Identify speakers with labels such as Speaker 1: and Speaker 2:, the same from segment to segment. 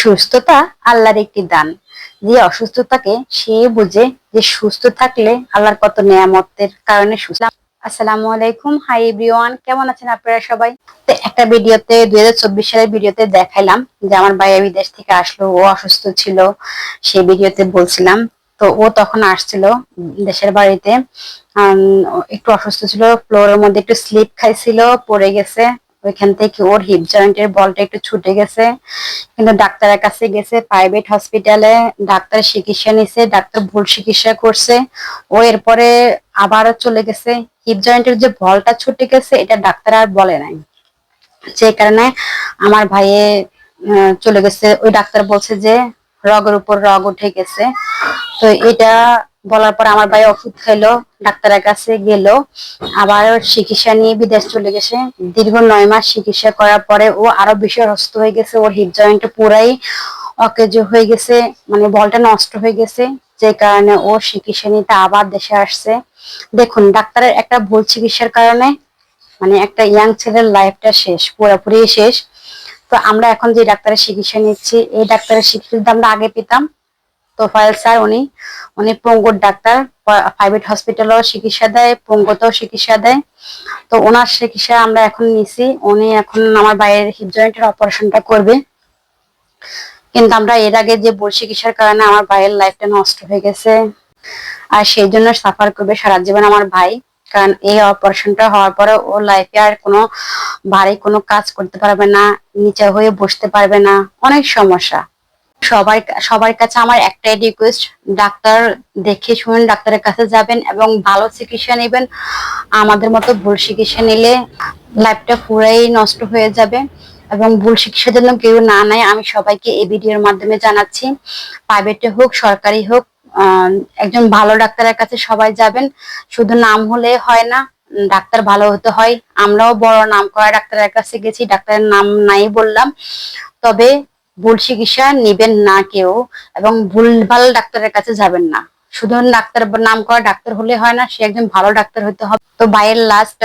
Speaker 1: সুস্থতা আল্লাহর একটি দান। যে অসুস্থতাকে সে বুঝে যে সুস্থ থাকলে আল্লাহর কত নিয়ামতের কারণে সুস্থ। আসসালামু আলাইকুম। হাই এভরিওয়ান, কেমন আছেন আপনারা সবাই? তো একটা ভিডিওতে দু হাজার চব্বিশ সালের ভিডিওতে দেখাইলাম যে আমার ভাইয়া বিদেশ থেকে আসলো, ও অসুস্থ ছিল, সেই ভিডিওতে বলছিলাম। তো ও তখন আসছিল দেশের বাড়িতে একটু অসুস্থ ছিল ফ্লোরের মধ্যে একটু স্লিপ খাইছিল, পড়ে গেছে। ওইখান থেকে ওর হিপ জয়েন্টের বলটা একটু ছুটে গেছে। কিন্তু ডাক্তারের কাছে গেছে প্রাইভেট হসপিটালে ডাক্তার চিকিৎসা নিছে, ডাক্তার ভুল চিকিৎসা করছে। ও এরপরে আবারও চলে গেছে। হিপ জয়েন্টের যে বলটা ছুটে গেছে, এটা ডাক্তার আর বলে নাই। যে কারণে আমার ভাইয়ে চলে গেছে। ওই ডাক্তার বলছে যে, রগের উপর রগ উঠে গেছে। তো এটা বলার পর আমার ভাই ওষুধ খাইলো, ডাক্তারের কাছে গেল। আবার চিকিৎসা নিয়ে বিদেশ চলে গেছে। দীর্ঘ নয় মাস চিকিৎসা করার পরে ও আরও বেশি অসুস্থ হয়ে গেছে। ওর হিপ জয়েন্ট পুরাই অকেজ হয়ে গেছে মানে বলটা নষ্ট হয়ে গেছে। যে কারণে ও চিকিৎসা নিতে আবার দেশে আসছে। দেখুন, ডাক্তারের একটা ভুল চিকিৎসার কারণে মানে একটা ইয়াং ছেলের লাইফটা শেষ, পুরোপুরি শেষ। তো আমরা এখন যে ডাক্তারের চিকিৎসা নিচ্ছি, এই ডাক্তারের চিকিৎসা আমরা আগে পেতাম তোফায়েল স্যার, উনি উনি পঙ্গুর ডাক্তার প্রাইভেট হসপিটালেও চিকিৎসা দেয়, পঙ্গুতেও চিকিৎসা দেয়। তো ওনার চিকিৎসা আমরা এখন নিছি, উনি এখন আমার বাইরের হিপ জয়েন্টের অপারেশনটা করবে। কিন্তু আমরা এর আগে যে ভুল চিকিৎসার কারণে আমার ভাইয়ের লাইফটা নষ্ট হয়ে গেছে। আর সেই জন্য সাফার করবে সারা জীবন আমার ভাই। কারণ এই অপারেশনটা হওয়ার পরে ও লাইফে আর কোনো ভারী কোনো কাজ করতে পারবে না, নিচে হয়ে বসতে পারবে না। অনেক সমস্যা। সবাই, সবার কাছে আমার একটাই রিকোয়েস্ট ডাক্তার দেখে শুনে ডাক্তারের কাছে যাবেন এবং ভালো চিকিৎসা নেবেন। আমাদের মতো ভুল চিকিৎসা নিলে লাইফটা পুরাই নষ্ট হয়ে যাবে এবং ভুল চিকিৎসার জন্য কেউ না নেয়। আমি সবাইকে এই ভিডিওর মাধ্যমে জানাচ্ছি প্রাইভেটে হোক, সরকারি হোক একজন ভালো ডাক্তারের কাছে সবাই যাবেন। শুধু নাম হলে হয় না, ডাক্তার ভালো হতে হয়। আমরাও বড় নাম করা ডাক্তারের কাছে গেছি, ডাক্তারের নাম নাই বললাম। তবে ভুল চিকিৎসা নিবেন না কেউ এবং ভুলভাল ডাক্তারের কাছে যাবেন না। শুধু ডাক্তার নাম করা ডাক্তার হলে হয় না, সে একজন ভালো ডাক্তার হতে হবে। তো বাইরের লাস্ট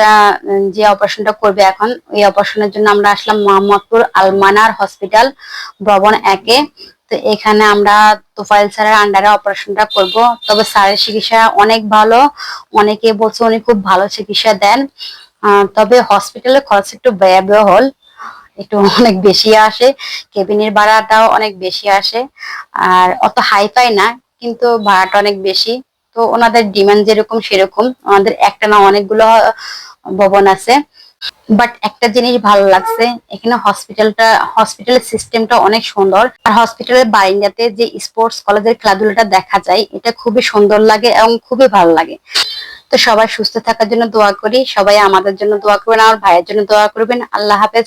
Speaker 1: যে অপারেশনটা করবে এখন ওই অপারেশনের জন্য আমরা আসলাম মোহাম্মদপুর আলমানার হসপিটাল ভবন একে। তো এখানে আমরা তোফাইল স্যারের আন্ডারে অপারেশনটা করব। তবে স্যারের চিকিৎসা অনেক ভালো, অনেকে বলছে উনি খুব ভালো চিকিৎসা দেন। তবে হসপিটালের খরচ একটু ব্যয়বহুল। একটু অনেক বেশি আসে, কেবিনের ভাড়াটাও অনেক বেশি আসে, আর অত হাইফাই না, কিন্তু ভাড়াটা অনেক বেশি। তো ওনাদের ডিমান্ড যেরকম সেরকম, আমাদের একটা না অনেকগুলো ভবন আছে। বাট একটা জিনিস ভালো লাগছে, এখানে হসপিটালটা হসপিটালের সিস্টেমটা অনেক সুন্দর। আর হসপিটালের বারিন্দাতে যে স্পোর্টস কলেজের খেলাধুলাটা দেখা যায়, এটা খুবই সুন্দর লাগে এবং খুবই ভালো লাগে। তো সবাই সুস্থ থাকার জন্য দোয়া করি, সবাই আমাদের জন্য দোয়া করবেন, আমার ভাইয়ের জন্য দোয়া করবেন। আল্লাহ হাফেজ